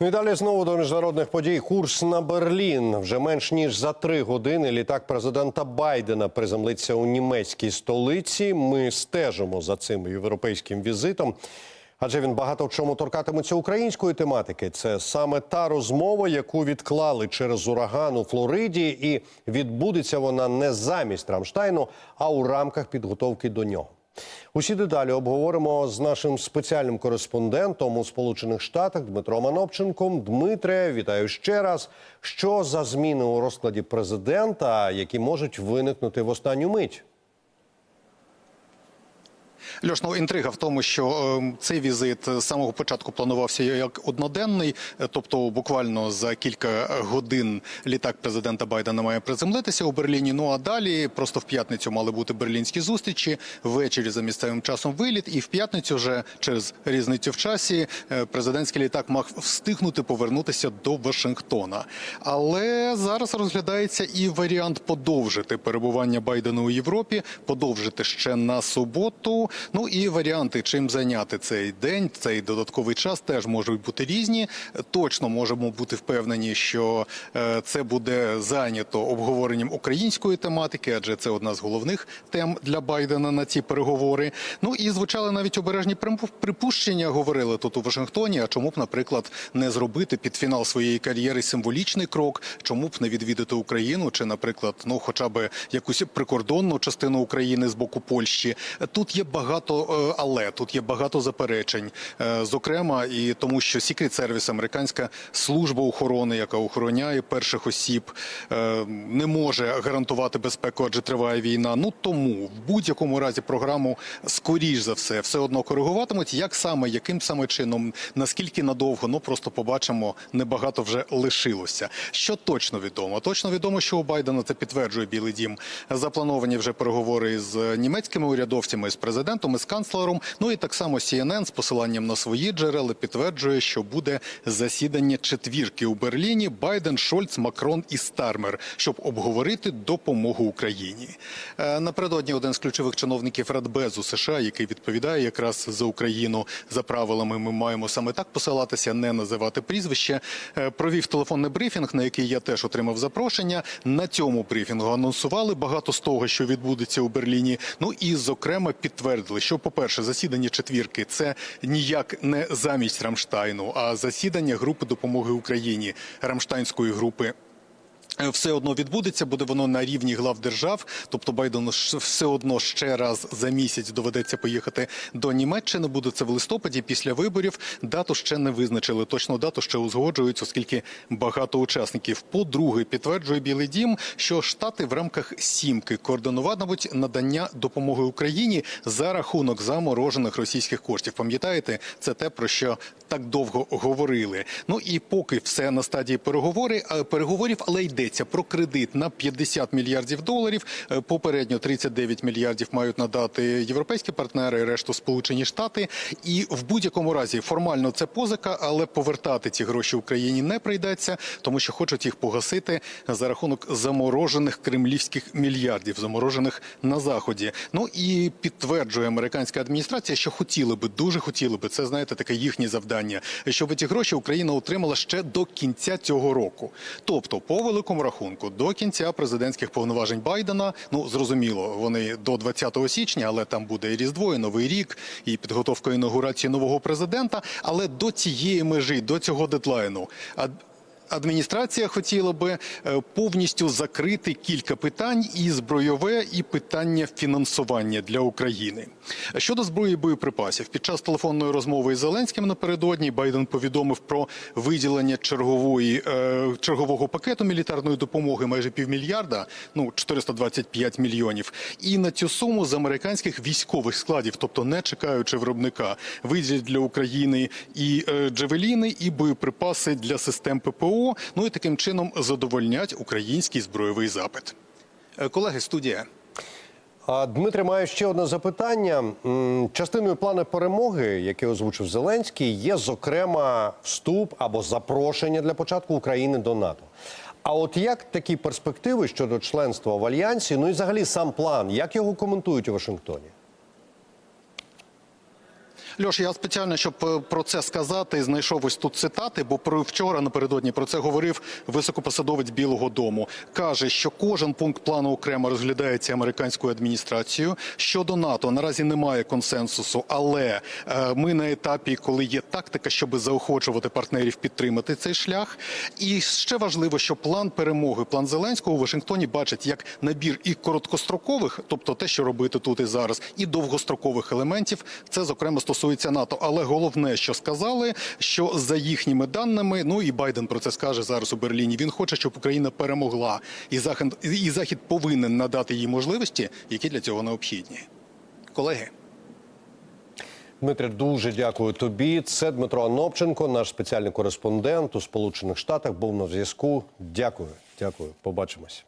Ну і далі знову до міжнародних подій. Курс на Берлін вже менш ніж за три години. Літак президента Байдена приземлиться у німецькій столиці. Ми стежимо за цим європейським візитом. Адже він багато в чому торкатиметься української тематики. Це саме та розмова, яку відклали через ураган у Флориді, і відбудеться вона не замість Рамштайну, а у рамках підготовки до нього. Усі деталі обговоримо з нашим спеціальним кореспондентом у Сполучених Штатах Дмитром Анопченком. Дмитре, вітаю ще раз. Що за зміни у розкладі президента, які можуть виникнути в останню мить? Льош, ну інтрига в тому, що е, цей візит з самого початку планувався як одноденний, тобто буквально за кілька годин літак президента Байдена має приземлитися у Берліні. Ну а далі просто в п'ятницю мали бути берлінські зустрічі. Ввечері за місцевим часом виліт, і в п'ятницю вже через різницю в часі е, президентський літак мав встигнути повернутися до Вашингтона. Але зараз розглядається і варіант подовжити перебування Байдена у Європі, подовжити ще на суботу. Ну і варіанти, чим зайняти цей день, цей додатковий час, теж можуть бути різні. Точно можемо бути впевнені, що е, це буде зайнято обговоренням української тематики, адже це одна з головних тем для Байдена на ці переговори. Ну і звучали навіть обережні припущення. Говорили тут у Вашингтоні. А чому б, наприклад, не зробити під фінал своєї кар'єри символічний крок? Чому б не відвідати Україну, чи, наприклад, ну хоча б якусь прикордонну частину України з боку Польщі? Тут є багато е, але тут є багато заперечень. Е, Зокрема, і тому, що Secret Service, американська служба охорони, яка охороняє перших осіб, е, не може гарантувати безпеку, адже триває війна. Ну тому в будь-якому разі програму скоріш за все все одно коригуватимуть. Як саме, яким саме чином, наскільки надовго? Ну просто побачимо. Небагато вже лишилося. Що точно відомо? Точно відомо, що у Байдена це підтверджує Білий Дім. Заплановані вже переговори з німецькими урядовцями, з президентом, і з канцлером. Ну і так само CNN з посиланням на свої джерела підтверджує, що буде засідання четвірки у Берліні. Байден, Шольц, Макрон і Стармер, щоб обговорити допомогу Україні. Е, Напередодні один з ключових чиновників Радбезу США, який відповідає якраз за Україну за правилами, ми маємо саме так посилатися, не називати прізвище. е, Провів телефонний брифінг, на який я теж отримав запрошення. На цьому брифінгу анонсували багато з того, що відбудеться у Берліні. Ну і зокрема підтвердили, що, по-перше, засідання четвірки це ніяк не замість Рамштайну, а засідання групи допомоги Україні Рамштайнської групи. Е, Все одно відбудеться, буде воно на рівні глав держав. Тобто Байдену все одно ще раз за місяць доведеться поїхати до Німеччини. Буде це в листопаді після виборів. Дату ще не визначили. Точну дату ще узгоджують, оскільки багато учасників. По-друге, підтверджує Білий Дім, що штати в рамках сімки координуватимуть надання допомоги Україні за рахунок заморожених російських коштів. Пам'ятаєте, це те про що так довго говорили. Ну і поки все на стадії переговори е, переговорів, але йдеться про кредит на 50 мільярдів доларів. Е, Попередньо 39 мільярдів мають надати європейські партнери, решту Сполучені Штати. І в будь-якому разі формально це позика, але повертати ці гроші Україні не прийдеться, тому що хочуть їх погасити за рахунок заморожених кремлівських мільярдів, заморожених на заході. Ну і підтверджує американська адміністрація, що хотіли би, дуже хотіли би. Це знаєте, таке їхнє завдання, щоб ці гроші Україна отримала ще до кінця цього року. Тобто, по великому рахунку, до кінця президентських повноважень Байдена, ну зрозуміло, вони до 20 січня, але там буде і різдво, і новий рік, і підготовка інаугурації нового президента. Але до цієї межі, до цього дедлайну. Ад- Адміністрація хотіла би е, повністю закрити кілька питань і збройове, і питання фінансування для України. Щодо зброї і боєприпасів, під час телефонної розмови із Зеленським напередодні Байден повідомив про виділення чергової е, чергового пакету мілітарної допомоги майже півмільярда, ну 425 мільйонів. І на цю суму з американських військових складів, тобто не чекаючи виробника, виділять для України і е, джевеліни, і боєприпаси для систем ППО. Ну і таким чином задовольнять український збройовий запит. Е, Колеги, студія. Дмитре, маю ще одне запитання. Частиною плану перемоги, яке озвучив Зеленський, є зокрема вступ або запрошення для початку України до НАТО. А от як такі перспективи щодо членства в альянсі, ну і взагалі сам план, як його коментують у Вашингтоні? Льош, я спеціально, щоб е, про це сказати, знайшов ось тут цитати, бо про вчора напередодні про це говорив високопосадовець Білого Дому. Каже, що кожен пункт плану окремо розглядається американською адміністрацією. Щодо НАТО наразі немає консенсусу, але е, ми на етапі, коли є тактика, щоб заохочувати партнерів підтримати цей шлях. І ще важливо, що план перемоги, план Зеленського у Вашингтоні бачать як набір і короткострокових, тобто те, що робити тут і зараз, і довгострокових елементів. Це зокрема стосується НАТО. Але головне, що сказали, що за їхніми даними, ну і Байден про це скаже зараз у Берліні. Він хоче, щоб Україна перемогла, і захід, і захід повинен надати їй можливості, які для цього необхідні. Колеги. Дмитре, дуже дякую тобі. Це Дмитро Анопченко, наш спеціальний кореспондент у Сполучених Штатах. Був на зв'язку. Дякую, дякую. Побачимось.